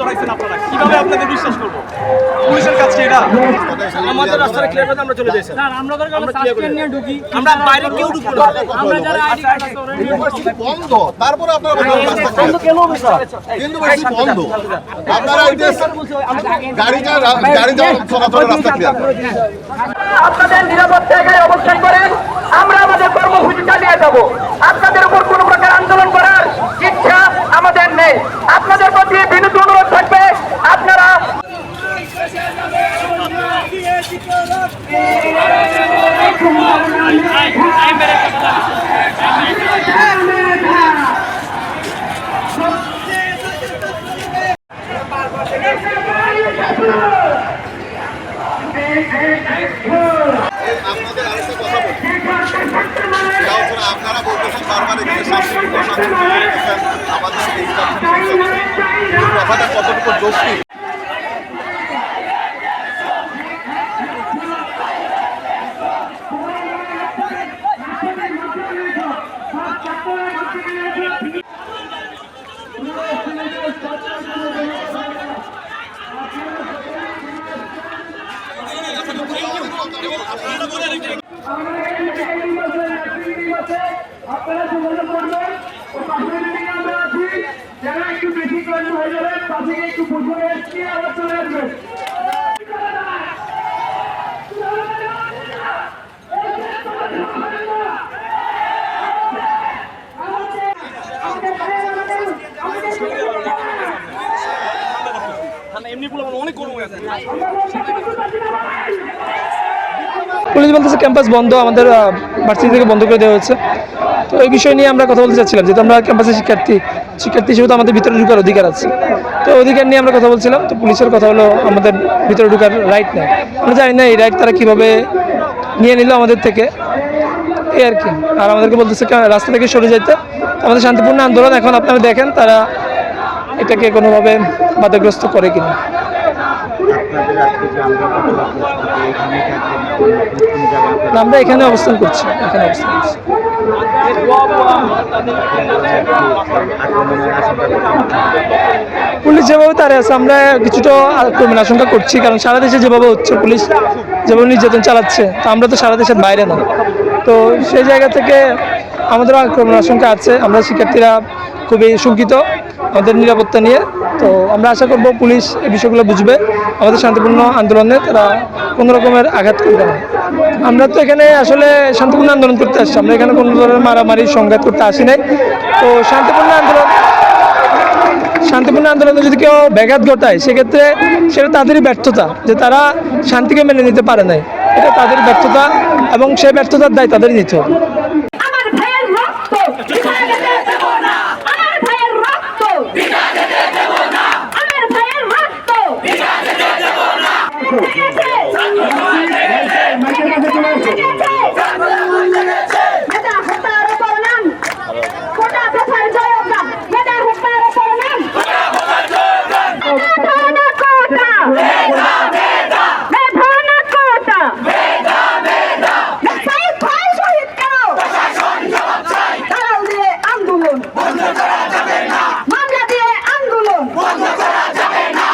জড়াইছেন আপনারা? কীভাবে আপনাদের বিশ্বাস করব? পুলিশের কাছে এটা? আমাদের রাস্তাটা ক্লিয়ার করে আমরা চলে যাই স্যার। আমরা ধর আমরা সাসপেন্ড নিয়ে ঢুকি। আমরা বাইরে কেউ ঢুকবো না। আমরা যারা আইডি কার্ড আছে ইউনিভার্সিটি বন্ধ। তারপরে আপনারা বন্ধ কেন হবে স্যার? ইউনিভার্সিটি বন্ধ। আপনারা চলাচলের রাস্তা ক্লিয়ার আপনাদের নিরাপদ জায়গায় অবস্থান করেন আমরা আমাদের কর্মসূচি চালিয়ে যাব। আপনাদের উপর কোনো প্রকার আন্দোলন করার ইচ্ছা নেই। আপনাদের প্রতি বিনীত অনুরোধ থাকবে, আপনারা আপনাদের আরেকটা কথা বলি। আপনারা বলতেছেন বারবার এখানে কথাটা কতটুকু আপনারা যোগাযোগ করবেন ও পাশের বিল্ডিং আমরা আছি যারা একটু বেশি ক্লান্ত তাদেরকে একটু এমনি বলে অনেক পুলিশ বলতেছে ক্যাম্পাস বন্ধ, আমাদের ভার্সিটি থেকে বন্ধ করে দেওয়া হয়েছে। তো এই বিষয় নিয়ে আমরা কথা বলতে চাচ্ছিলাম যেহেতু আমরা ক্যাম্পাসের শিক্ষার্থী শিক্ষার্থী হিসেবে তো আমাদের ভিতরে ঢুকার অধিকার আছে। তো অধিকার নিয়ে আমরা কথা বলছিলাম তো পুলিশের কথা হলো আমাদের ভিতরে ঢুকার রাইট নেই। আমরা জানি না এই রাইট তারা কীভাবে নিয়ে নিল আমাদের থেকে এই আর কি। আর আমাদেরকে বলতেছে রাস্তা থেকে সরে যেতে আমাদের শান্তিপূর্ণ আন্দোলন এখন আপনারা দেখেন তারা এটাকে কোনোভাবে বাধাগ্রস্ত করে কিনা। না, আমরা এখানে অবস্থান করছি এখানে অবস্থান করছি। পুলিশ যেভাবে তারা আছে, আমরা কিছুটা আক্রমণ আশঙ্কা করছি, কারণ সারা দেশে যেভাবে হচ্ছে, পুলিশ যেভাবে নির্যাতন চালাচ্ছে, তো আমরা তো সারা দেশের বাইরে না। তো সেই জায়গা থেকে আমাদেরও আক্রমণ আশঙ্কা আছে, আমরা শিক্ষার্থীরা খুবই শঙ্কিত আমাদের নিরাপত্তা নিয়ে। তো আমরা আশা করব পুলিশ এই বিষয়গুলো বুঝবে, আমাদের শান্তিপূর্ণ আন্দোলনে তারা কোনো রকমের আঘাত করবে না। আমরা তো এখানে আসলে শান্তিপূর্ণ আন্দোলন করতে আসছি। আমরা এখানে কোনো ধরনের মারামারি, সংঘাত করতে আসি নাই। তো শান্তিপূর্ণ আন্দোলন শান্তিপূর্ণ আন্দোলনে যদি কেউ ব্যাঘাত ঘটায়, সেক্ষেত্রে সেটা তাদেরই ব্যর্থতা যে তারা শান্তিকে মেনে নিতে পারে নাই। এটা তাদের ব্যর্থতা এবং সেই ব্যর্থতার দায় তাদেরই নিতে হবে।